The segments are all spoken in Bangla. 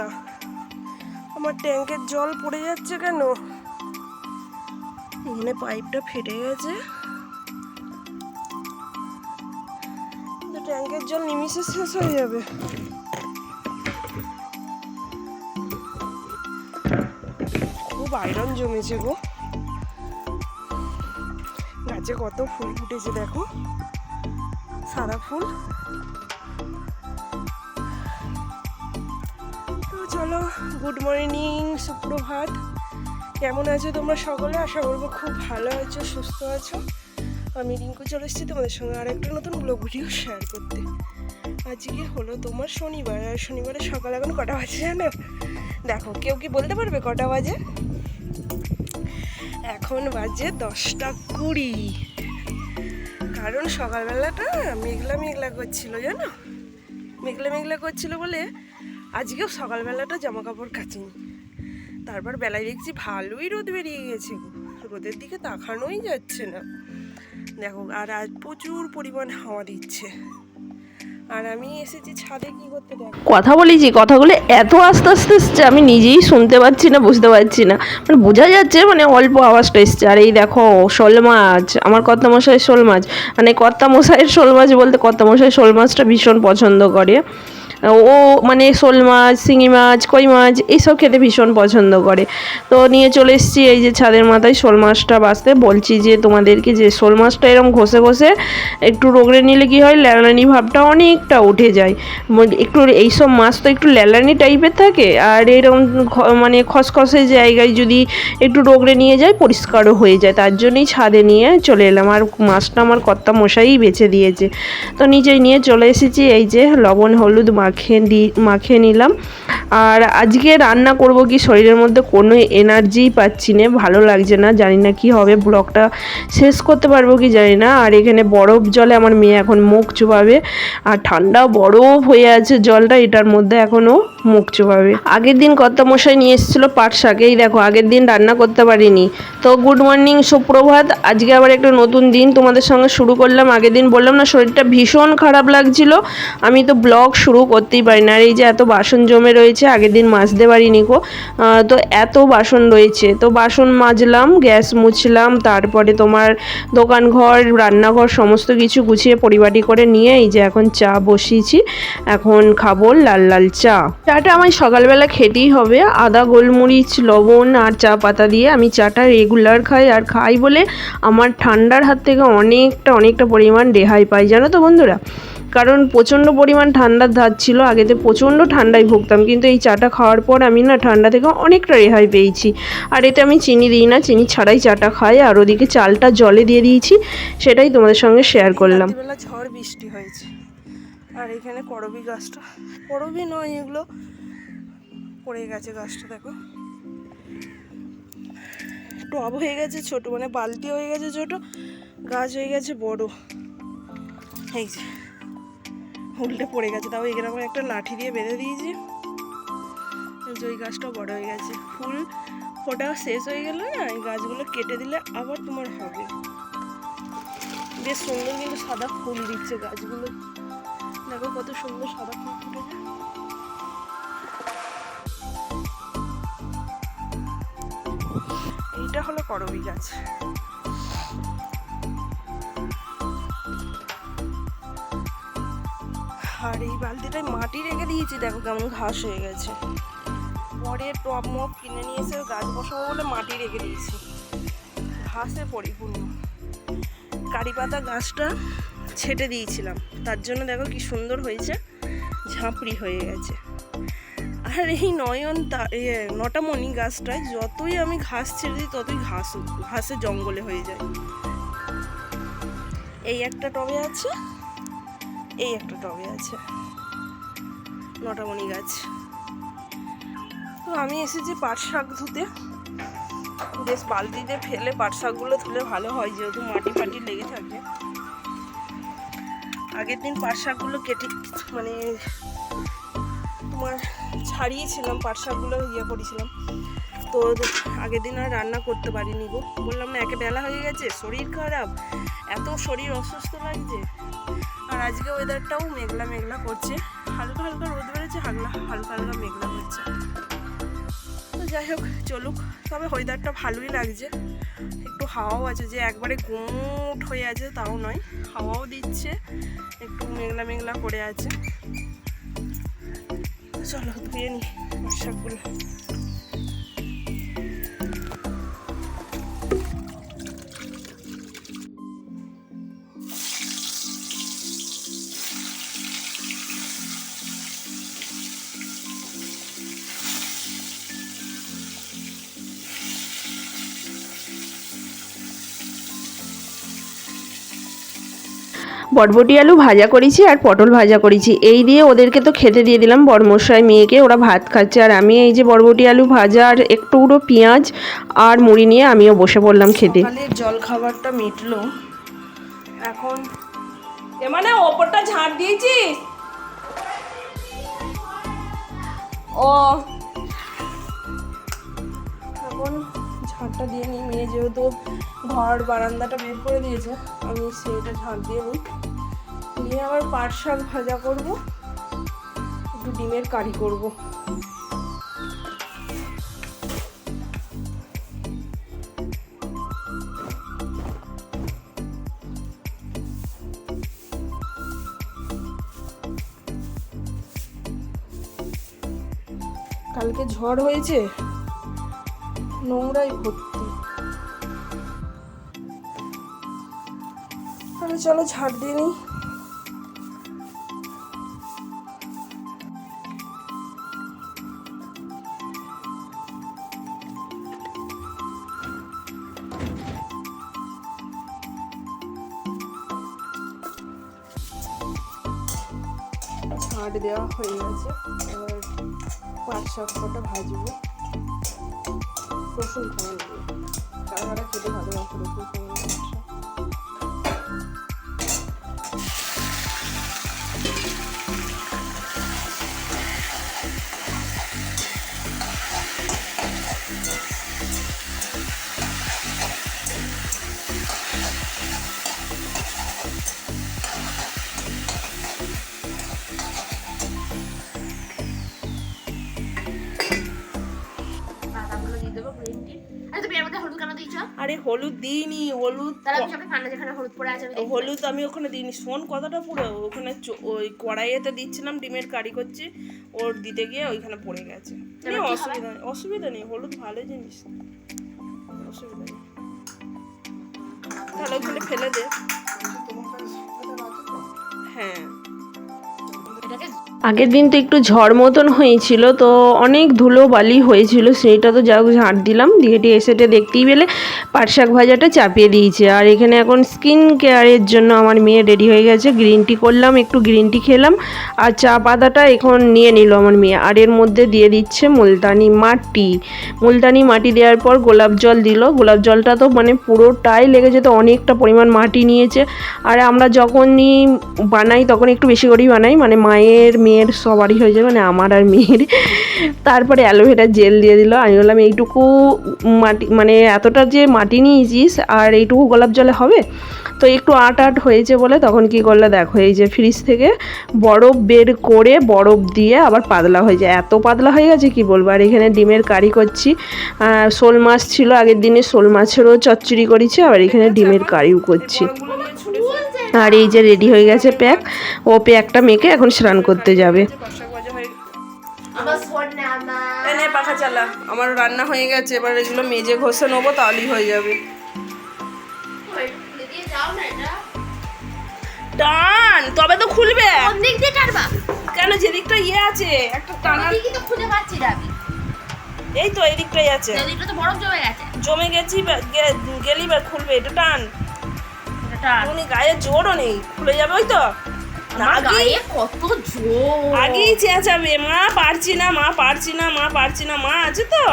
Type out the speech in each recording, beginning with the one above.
অবস্থা? আমার ট্যাঙ্কের জল পড়ে যাচ্ছে কেন? এখানে পাইপটা ফেটে গেছে। ট্যাঙ্কের জল নিমিশে শেষ হয়ে যাবে। খুব আয়রন জমেছে গো। গাছে কত ফুল ফুটেছে দেখো। সাদা ফুল। চলো গুড মর্নিং সুপ্রভাত। কেমন আছো তোমরা সকলে? আশা করব খুব ভালো আছো, সুস্থ আছো। আমি রিঙ্কু চলে এসেছি তোমাদের সঙ্গে আর একটা নতুন ব্লগ ভিডিও শেয়ার করতে। আজকে হলো তোমার শনিবার, আর শনিবারে সকাল এখন কটা বাজে জানো? দেখো, কেউ কি বলতে পারবে কটা বাজে? এখন বাজে দশটা কুড়ি। কারণ সকালবেলাটা মেঘলা মেঘলা করছিল, জানো? মেঘলা মেঘলা করছিল বলে আজকেও সকালবেলাটা জামা কাপড় কাচিনি। তারপর বেলায় দেখছি ভালোই রোদ বেরিয়ে গেছে রোদের দিকে তাকানোই যাচ্ছে না। দেখো, আর আজ প্রচুর পরিমাণ হাওয়া দিচ্ছে। আর আমি এসেছি ছাদে কি করতে কথা বলেছি, কথাগুলো এত আস্তে আস্তে এসছে, আমি নিজেই শুনতে পাচ্ছি না, বুঝতে পারছি না। মানে বোঝা যাচ্ছে মানে অল্প আওয়াজটা এসছে। আর এই দেখো, শোল মাছ, আমার কর্তা মশাইয়ের শোল মাছ। মানে কর্তা মশাইয়ের শোল মাছ বলতে কর্তা মশাই শোল মাছটা ভীষণ পছন্দ করে। ও মানে শোল মাছ, শিঙি মাছ, কই মাছ এইসব খেতে ভীষণ পছন্দ করে। তো নিয়ে চলে এসেছি এই যে ছাদের মাথায় শোল মাছটা বাঁচতে। বলছি যে তোমাদেরকে যে শোল মাছটা এরকম ঘষে ঘষে একটু রোগড়ে নিলে কি হয়? ল্যালানি ভাবটা অনেকটা উঠে যায়। একটু এইসব মাছ তো একটু ল্যালানি টাইপের থাকে আর এরকম মানে খসখসে জায়গায় যদি একটু রোগড়ে নিয়ে যায়, পরিষ্কারও হয়ে যায়। তার জন্যই ছাদে নিয়ে চলে এলাম। আর মাছটা আমার কর্তা মশাই বেছে দিয়েছে। তো নিচে নিয়ে চলে এসেছি এই যে লবণ, হলুদ মাখিয়ে দি, মাখিয়ে নিলাম। আর আজকে রান্না করব কি শরীরের মধ্যে কোনো এনার্জিই পাচ্ছি না, ভালো লাগছে না, জানি না কি হবে ব্লগটা শেষ করতে পারব কি জানি না। আর এখানে বরফ জলে আমার মেয়ে এখন মুখ চুবাবে, আর ঠান্ডা বরফ হয়ে আছে জলটা, এটার মধ্যে এখনও মুখ চুবাবে। আগের দিন কর্তা মশাই নিয়ে এসেছিল পাট শাক, এই দেখো, আগের দিন রান্না করতে পারিনি। তো গুড মর্নিং সুপ্রভাত, আজকে আবার একটা নতুন দিন, তোমাদের সঙ্গে শুরু করলাম। আগের দিন বললাম না, শরীরটা ভীষণ খারাপ লাগছিল, আমি তো ব্লগ শুরু করতেই পারি না। আর এই যে এত বাসন জমে রয়েছে আগের দিন মাজতে পারিনি আহ, তো এত বাসন রয়েছে। তো বাসন মাজলাম গ্যাস মুছলাম তারপরে তোমার দোকান ঘর রান্নাঘর সমস্ত কিছু গুছিয়ে পরিপাটি করে নিয়ে এই যে এখন চা বসিয়েছি। এখন খাব লাল লাল চা। চাটা আমায় সকালবেলা খেতেই হবে। আদা গোলমরিচ লবণ আর চা পাতা দিয়ে আমি চাটা রেগুলার খাই। আর খাই বলে আমার ঠান্ডার হাত থেকে অনেকটা অনেকটা পরিমাণ রেহাই পাই। জানো তো বন্ধুরা? কারণ প্রচণ্ড পরিমাণ ঠান্ডার ধার ছিল আগেতে প্রচণ্ড ঠান্ডায় ভুগতাম, কিন্তু এই চাটা খাওয়ার পর আমি না ঠান্ডা থেকে অনেকটা রেহাই পেয়েছি। আর এতে আমি চিনি দিই না, চিনি ছাড়াই চাটা খাই, আর ওদিকে চালটা জলে দিয়ে দিয়েছি, সেটাই তোমাদের সঙ্গে শেয়ার করলাম। ঝড় বৃষ্টি হয়েছে, আর এখানে করবি গাছটা, করবি নয়, এগুলো পড়ে গেছে গাছটা, দেখো। টব হয়ে গেছে ছোট মানে বালতি হয়ে গেছে ছোট, গাছ হয়ে গেছে বড়। এই যে। উল্টে পড়ে গেছে, তাও আমার একটা লাঠি দিয়ে বেঁধে দিয়েছি। এই যে ওই গাছটা বড় হয়ে গেছে। ফুল ফোটা শেষ হয়ে গেলে না, এই গাছগুলো কেটে দিলে আবার তোমার হবে। বেশ সুন্দর কিন্তু সাদা ফুল দিচ্ছে গাছগুলো। দেখো কত সুন্দর সাদা ফুল ফুটেছে। এইটা হলো করবি গাছ। আর এই বালতিটায় মাটি রেখে দিয়েছি, দেখো কেমন ঘাস হয়ে গেছে। পরে টপ মপ কিনে নিয়ে এসে গাছ বসাবো বলে মাটি রেখে দিয়েছি। ঘাসে পরিপূর্ণ। কারি পাতা গাছটা ছেটে দিয়েছিলাম। তার জন্য দেখো কি সুন্দর হয়েছে, ঝাঁপড়ি হয়ে গেছে। আর এই নয়ন তা ইয়ে নটামণি গাছটায় যতই আমি ঘাস ছেড়ে দিই, ততই ঘাস, ঘাসে জঙ্গলে হয়ে যায়। এই একটা টবে আছে এই একটা টবে আছে। নটামণি গাছ। তো আমি এসেছি পাট শাক ধুতে। বেশ বালতিতে ফেলে পাট শাকগুলো ধুলে ভালো হয়, যেহেতু মাটি ফাটি লেগে থাকে। আগের দিন পাট শাকগুলো কেটে মানে তোমার ছাড়িয়েছিলাম, পাট শাকগুলো ইয়ে করেছিলাম। তো আগের দিন আর রান্না করতে পারিনি গো। বললাম না, একে বেলা হয়ে গেছে, শরীর খারাপ। এত শরীর অসুস্থ লাগছে। আজকে ওয়েদারটাও মেঘলা মেঘলা করছে। হালকা হালকা রোদ বেড়েছে হালকা হালকা হালকা মেঘলা করছে। তো যাই হোক, চলুক। তবে ওয়েদারটা ভালোই লাগছে। একটু হাওয়াও আছে যে একবারে গুমুট হয়ে আছে তাও নয়। হাওয়াও দিচ্ছে, একটু মেঘলা মেঘলা করে আছে। চলো ধুয়ে নি পোশাকগুলো বটবটি আলু ভাজা করেছি আর পটল ভাজা করেছি। এই দিয়ে ওদেরকে তো খেতে দিয়ে দিলাম, বড়মশাই মেয়েকে, ওরা ভাত খাচ্ছে। আর আমি এই যে বরবটি আলু ভাজা আর একটু উড়ো পেঁয়াজ আর মুড়ি নিয়ে আমিও বসে পড়লাম খেতে। জল খাবারটা মিটলো। এখন মানে ওপরটা ঝাড় দিয়েছিস? ও। এখন ঝাড়টা দিয়ে নিই মেয়ে যেহেতু ঘর বারান্দাটা বের করে দিয়েছে, আমি সেটা ঝাড় দিয়ে নিই দিয়ে আবার পাট শাক ভাজা করব। একটু ডিমের কারি করব। কালকে ঝড় হয়েছে, নোংরাই ভর্তি। চলো ঝাড় দিয়ে নিই। ঝাড় দেওয়া হয়ে গেছে। এবার পাঁচ সাত কটা ভাজবো। রসুন ফোড়ন দিয়ে। কারা খেতে ভালোবাসে রসুন ফোড়ন আরে হলুদ দিইনি হলুদ হলুদ আমি দেখি হলুদ আমি ওখানে দিইনি। শোন কথাটা পুরো ওখানে ওই কড়াইয়েতে দিচ্ছিলাম ডিমের কারি করছি ওর দিতে গিয়ে ওইখানে পড়ে গেছে। হবে? অসুবিধা নেই অসুবিধা নেই হলুদ ভালো জিনিস। অসুবিধা নেই। তাহলে ওখানে ফেলে দে। হ্যাঁ। আগের দিন তো একটু ঝড় মতন হয়েছিল তো অনেক ধুলো বালি হয়েছিল সেইটা তো যাও ঝাঁট দিলাম দিয়ে এসেটে দেখতেই পেলে। পাট শাক ভাজাটা চাপিয়ে দিয়েছে। আর এখানে এখন স্কিন কেয়ারের জন্য আমার মেয়ে রেডি হয়ে গেছে। গ্রিন টি করলাম, একটু গ্রিন টি খেলাম। আর চা পাতাটা এখন নিয়ে নিল আমার মেয়ে। আর এর মধ্যে দিয়ে দিচ্ছে মুলতানি মাটি। মুলতানি মাটি দেওয়ার পর গোলাপ জল দিল। গোলাপ জলটা তো মানে পুরোটাই লেগে যেত, অনেকটা পরিমাণ মাটি নিয়েছে। আর আমরা যখনই বানাই, তখন একটু বেশি করেই বানাই। মানে মায়ের, মেয়ের সবারই হয়ে যায় মানে আমার আর মেয়ের। তারপরে অ্যালোভেরা জেল দিয়ে দিল। আমি বললাম, এইটুকু মাটি মানে এতটা যে মাটি নিয়েছিস আর এইটুকু গোলাপ জলে হবে। তো একটু আট আট হয়েছে বলে তখন কি করলে দেখো, এই যে ফ্রিজ থেকে বরফ বের করে বরফ দিয়ে আবার পাতলা হয়ে যায়। এত পাতলা হয়ে গেছে কি বলব? আর এখানে ডিমের কারি করছি। শোল মাছ ছিল, আগের দিনে শোল মাছেরও চচ্চড়ি করেছি, আবার এখানে ডিমের কারিও করছি। আর এই যে রেডি হয়ে গেছে প্যাক ও প্যাকটা মেখে এখন স্নান করতে যাবে। আমার না আমার পাখা চালা। আমার রান্না হয়ে গেছে এবার এগুলো মেজে ঘষে নেব তাহলেই হয়ে যাবে। খুলে টান তবে তো খুলবে। কোন দিক দিয়ে টানবা? কেন যেদিকটা ইয়ে আছে একটা টানা ওদিকে তো খুঁজে পাচ্ছি না আমি। এই তো এদিকটাই আছে। ওদিকটা তো বরফ জমে গেছে। জমে গেছি গেলি বা খুলবে এটা টান। এটা টান। উনি গায়ে জোরও নেই খুলে যাবে ওই তো। আমার আগেই- গায়ে কত জোর। আগেই চেঁচাবে মা পারছি না মা পারছি না মা পারছি না মা আছে তো।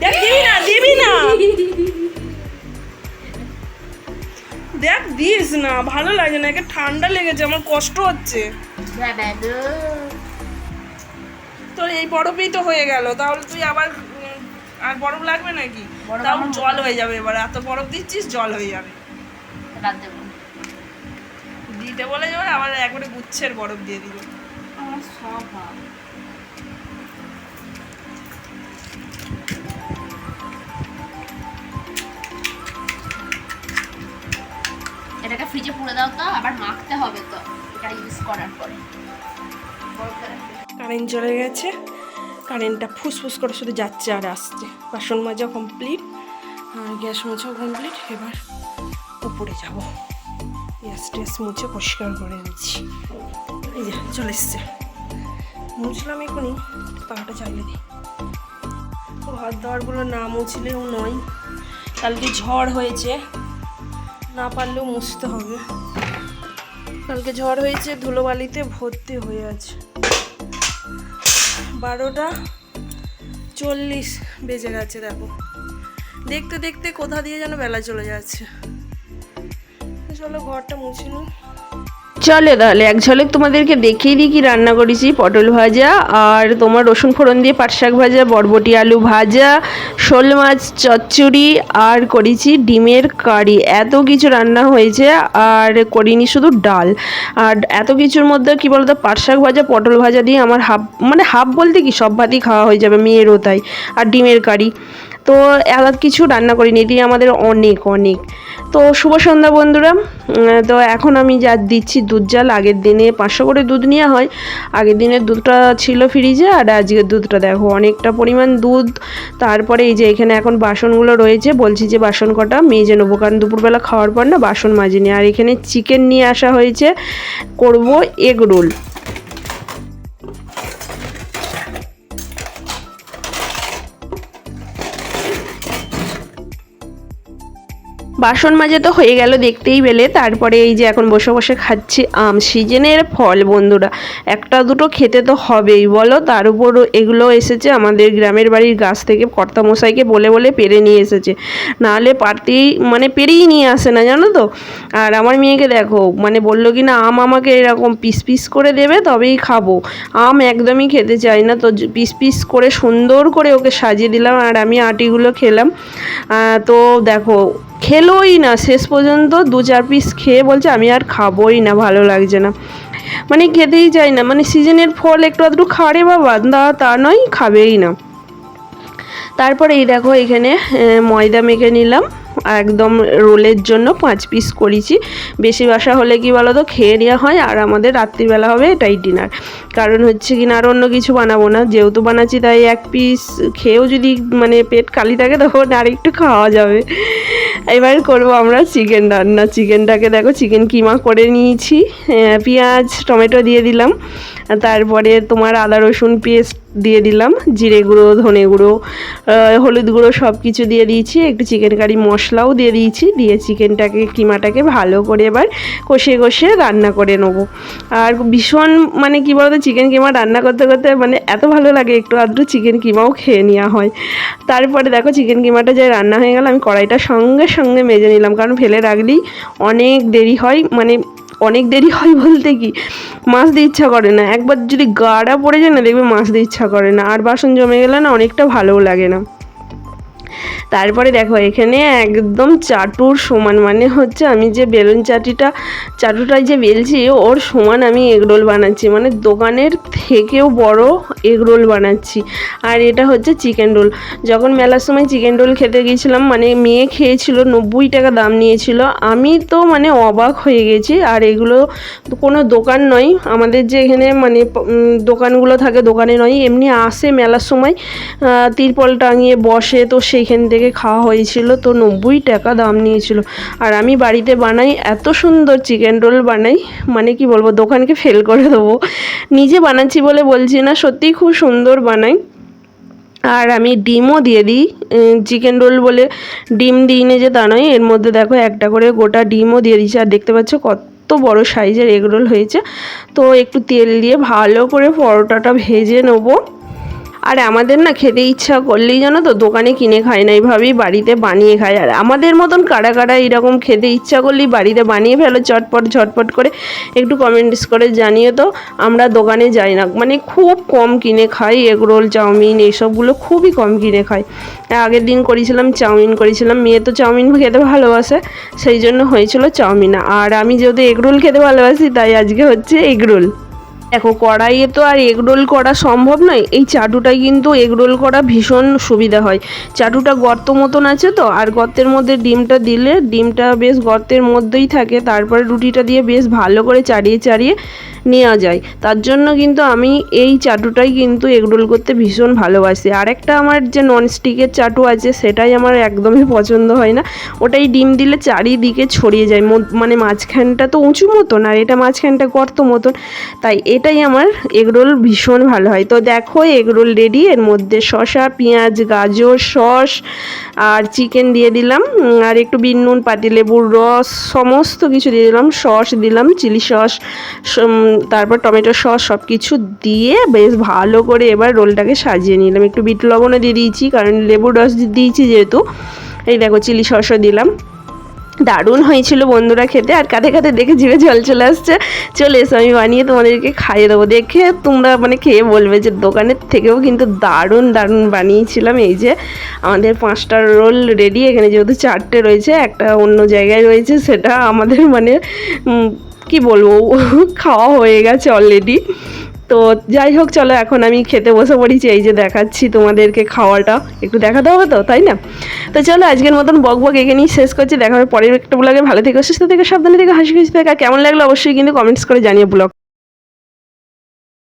দেখ দিবি না দিবি না। দেখ দিস না ভালো লাগে না একে ঠান্ডা লেগেছে আমার কষ্ট হচ্ছে। তোর এই বরফেই তো হয়ে গেল তাহলে তুই আবার আর বরফ লাগবে নাকি? তাও জল হয়ে যাবে এবার এত বরফ দিচ্ছিস জল হয়ে যাবে। দিতে বলে যাবে আবার একবারে গুচ্ছের বরফ দিয়ে দিল আমার স্বভাব এটাকে ফ্রিজে পুরে দাও তো আবার মাখতে হবে তো। এটা ইউজ করার পরে। কারেন্ট চলে গেছে। কারেন্টটা ফুসফুস করে শুধু যাচ্ছে আর আসছে। বাসন মাজা কমপ্লিট আর গ্যাস মোছাও কমপ্লিট এবার উপরে যাব। গ্যাস ট্যাস মুছে পরিষ্কার করে নিচ্ছি এই যে, চলে এসছে। মুছলাম এখনই পাখাটা চালিয়ে দিই। ঘর দাওয়ারগুলো না মুছলেও নয়। কালকে ঝড় হয়েছে, না পারলেও মুছতে হবে। কালকে ঝড় হয়েছে, ধুলোবালিতে ভর্তি হয়ে আছে। বারোটা চল্লিশ বেজে গেছে, দেখো। দেখতে দেখতে কোথা দিয়ে যেন বেলা চলে যাচ্ছে। চলো ঘরটা মুছে তাহলে, এক ঝলক তোমাদেরকে দেখিয়ে দিই কি রান্না করেছি, পটল ভাজা আর তোমার রসুন ফোড়ন দিয়ে পাট শাক ভাজা, বরবটি আলু ভাজা, শোল মাছ, চচ্চড়ি আর করেছি ডিমের কারি। এত কিছু রান্না হয়েছে আর করিনি শুধু ডাল। আর এত কিছুর মধ্যে কি বলতো, পাট শাক ভাজা, পটল ভাজা দিয়ে আমার হাফ মানে হাফ বলতে কি, সব ভাতই খাওয়া হয়ে যাবে, মেয়েরও তাই। আর ডিমের কারি। তো এত কিছু রান্না করিনি, এটি আমাদের অনেক অনেক। তো শুভ সন্ধ্যা বন্ধুরা। তো এখন আমি যা দিচ্ছি দুধ জাল, আগের দিনে পাঁচশো করে দুধ নেওয়া হয়। আগের দিনের দুধটা ছিল ফ্রিজে আর আজকের দুধটা দেখো, অনেকটা পরিমাণ দুধ। তারপরে এই যে এখানে এখন বাসনগুলো রয়েছে, বলছি যে বাসন কটা মেজে নেব কারণ দুপুরবেলা খাওয়ার পর না বাসন মাজিনি। আর এখানে চিকেন নিয়ে আসা হয়েছে, করব এগ রোল। বাসন মাজা তো হয়ে গেল দেখতেই পেলে। তারপরে এই যে এখন বসে বসে খাচ্ছি আম সিজনের ফল, বন্ধুরা। একটা দুটো খেতে তো হবেই, বলো? তার উপর এগুলো এসেছে আমাদের গ্রামের বাড়ির গাছ থেকে, কর্তামশাইকে বলে বলে পেরে নিয়ে এসেছে। নাহলে পারতেই মানে পেরেই নিয়ে আসে না, জানো তো? আর আমার মেয়েকে দেখো মানে বলল কি না, আম আমাকে এরকম পিস পিস করে দেবে, তবেই খাব। আম একদমই খেতে চাই না, তো পিস পিস করে সুন্দর করে ওকে সাজিয়ে দিলাম, আর আমি আটিগুলো খেলাম। তো দেখো খেলোই না। শেষ পর্যন্ত দু চার পিস খেয়ে বলছে, আমি আর খাবোই না, ভালো লাগছে না। মানে খেতেই চাই না। মানে সিজনের ফল একটু আধটু খাড়ে বাবা তা তা নয়, খাবেই না। তারপরে এই দেখো এখানে ময়দা মেখে নিলাম। একদম রোলের জন্য পাঁচ পিস করেছি। বেশি বাসা হলে কি বলো তো খেয়ে নেওয়া হয় আর আমাদের রাত্রিবেলা হবে এটাই ডিনার কারণ হচ্ছে কি না, আর অন্য কিছু বানাবো না। যেহেতু বানাচ্ছি তাই এক পিস খেয়েও যদি মানে পেট খালি থাকে তখন আর একটু খাওয়া যাবে। এবার করব আমরা চিকেন রান্না। চিকেনটাকে দেখো চিকেন কিমা করে নিয়েছি। পেঁয়াজ, টমেটো দিয়ে দিলাম। তারপরে তোমার আদা, রসুন, পেস্ট দিয়ে দিলাম, জিরে গুঁড়ো, ধনে গুঁড়ো হলুদ গুঁড়ো সব কিছু দিয়ে দিয়েছি, একটু চিকেন কারি মশলাও দিয়ে দিয়েছি, দিয়ে চিকেনটাকে, কিমাটাকে ভালো করে এবার কষিয়ে কষিয়ে রান্না করে নেব। আর ভীষণ মানে কী বলতো, চিকেন কিমা রান্না করতে করতে মানে এত ভালো লাগে, একটু আধটু চিকেন কিমাও খেয়ে নেওয়া হয়। তারপরে দেখো চিকেন কিমাটা যে রান্না হয়ে গেল, আমি কড়াইটা সঙ্গে সঙ্গে মেজে নিলাম, কারণ ফেলে রাখলেই অনেক দেরি হয় মানে অনেক দেরি হয় বলতে কি? মাছতে ইচ্ছা করে না। একবার যদি গাড়া পড়ে যায় না, দেখবে মাছ দিয়ে ইচ্ছা করে না। আর বাসন জমে গেলে না অনেকটা ভালোও লাগে না। তারপরে দেখো, এখানে একদম চাটুর সমান মানে হচ্ছে আমি যে বেলুন চাটিটা চাটুটায় যে বেলছি, ওর সমান আমি এগরোল বানাচ্ছি। মানে দোকানের থেকেও বড় এগরোল বানাচ্ছি। আর এটা হচ্ছে চিকেন রোল। যখন মেলার সময় চিকেন রোল খেতে গিয়েছিলাম মানে মেয়ে খেয়েছিল, নব্বই টাকা দাম নিয়েছিল। আমি তো মানে অবাক হয়ে গেছি। আর এগুলো কোনো দোকান নয়। আমাদের যে এখানে মানে দোকানগুলো থাকে, দোকানে নয়। এমনি আসে মেলার সময় তিরপল টাঙিয়ে বসে, তো সেইখান থেকে খাওয়া হয়েছিল তো নব্বই টাকা দাম নিয়েছিল। আর আমি বাড়িতে বানাই, এত সুন্দর চিকেন রোল বানাই মানে কি বলব, দোকানকে ফেল করে দেবো। নিজে বানাচ্ছি বলে বলছি না, সত্যিই খুব সুন্দর বানাই। আর আমি ডিমও দিয়ে দিই চিকেন রোল বলে ডিম দিই না যে তা নয়, এর মধ্যে দেখো একটা করে গোটা ডিমও দিয়ে দিয়েছি। আর দেখতে পাচ্ছ কত বড় সাইজের এগ রোল হয়েছে। তো একটু তেল দিয়ে ভালো করে পরোটাটা ভেজে নেব। আর আমাদের না খেতে ইচ্ছা করলেই জানো তো, দোকানে কিনে খায় না, এইভাবেই বাড়িতে বানিয়ে খায়। আর আমাদের মতন কারা কারা এরকম খেতে ইচ্ছা করলেই বাড়িতে বানিয়ে ফেলো, চটপট ঝটপট করে একটু কমেন্টস করে জানিয়ে তো, আমরা দোকানে যাই না। মানে খুব কম কিনে খাই এগরোল চাউমিন এইসবগুলো খুবই কম কিনে খাই। আগের দিন করেছিলাম চাউমিন, করেছিলাম, মেয়ে তো চাউমিন খেতে ভালোবাসে, সেই জন্য হয়েছিল চাউমিন। আর আমি যেহেতু এগরোল খেতে ভালোবাসি, তাই আজকে হচ্ছে এগরোল দেখো, কড়াইয়ে তো আর এগরোল করা সম্ভব নয়। এই চাটুটাই কিন্তু এগরোল করা ভীষণ সুবিধা হয়। চাটুটা গর্ত মতন আছে তো, আর গর্তের মধ্যে ডিমটা দিলে, ডিমটা বেশ গর্তের মধ্যেই থাকে, তারপরে রুটিটা দিয়ে বেশ ভালো করে চাড়িয়ে চাড়িয়ে নেওয়া যায়। তার জন্য কিন্তু আমি এই চাটুটাই কিন্তু এগরোল করতে ভীষণ ভালোবাসি। আরেকটা আমার যে ননস্টিকের চাটু আছে, সেটাই আমার একদমই পছন্দ হয় না। ওটাই ডিম দিলে চারিদিকে ছড়িয়ে যায়। মানে মাঝখানটা তো উঁচু মতন, আর এটা মাঝখানটা গর্ত মতন। তাই এটাই আমার এগরোল ভীষণ ভালো হয়। তো দেখো এগরোল রেডি এর মধ্যে শসা, পেঁয়াজ, গাজর, সস আর চিকেন দিয়ে দিলাম। আর একটু বিন, নুন পাতিলেবুর রস, সমস্ত কিছু দিয়ে দিলাম। সস দিলাম, চিলি সস তারপর টমেটো সস সব কিছু দিয়ে বেশ ভালো করে এবার রোলটাকে সাজিয়ে নিলাম। একটু বিট লবণও দিয়ে দিয়েছি, কারণ লেবুর রস দিয়েছি যেহেতু। এই দেখো, চিলি সসও দিলাম। দারুণ হয়েছিল বন্ধুরা খেতে। আর কাঁধে কাঁধে দেখে জিভে জল চলে আসছে। চলে এসো, আমি বানিয়ে তোমাদেরকে খাইয়ে দেবো। দেখে তোমরা মানে খেয়ে বলবে যে দোকানের থেকেও কিন্তু দারুণ দারুণ বানিয়েছিলাম। এই যে আমাদের পাঁচটা রোল রেডি। এখানে যেহেতু চারটে রয়েছে, একটা অন্য জায়গায় রয়েছে, সেটা আমাদের মানে কি বলব, খাওয়া হয়ে গেছে অলরেডি তো যাই হোক, চলো এখন আমি খেতে বসে পড়েছি, এই যে দেখাচ্ছি তোমাদেরকে খাওয়াটা। একটু দেখাতে হবে তো, তাই না? তো চলো, আজকের মতন বক বক এখানেই শেষ করছি, দেখা হবে পরের একটা ব্লগে ভালো থেকে, সুস্থ থেকে, সাবধানে থেকে, হাসি খুশি থেকে। কেমন লাগল অবশ্যই কিন্তু কমেন্টস করে জানিয়ে ব্লগ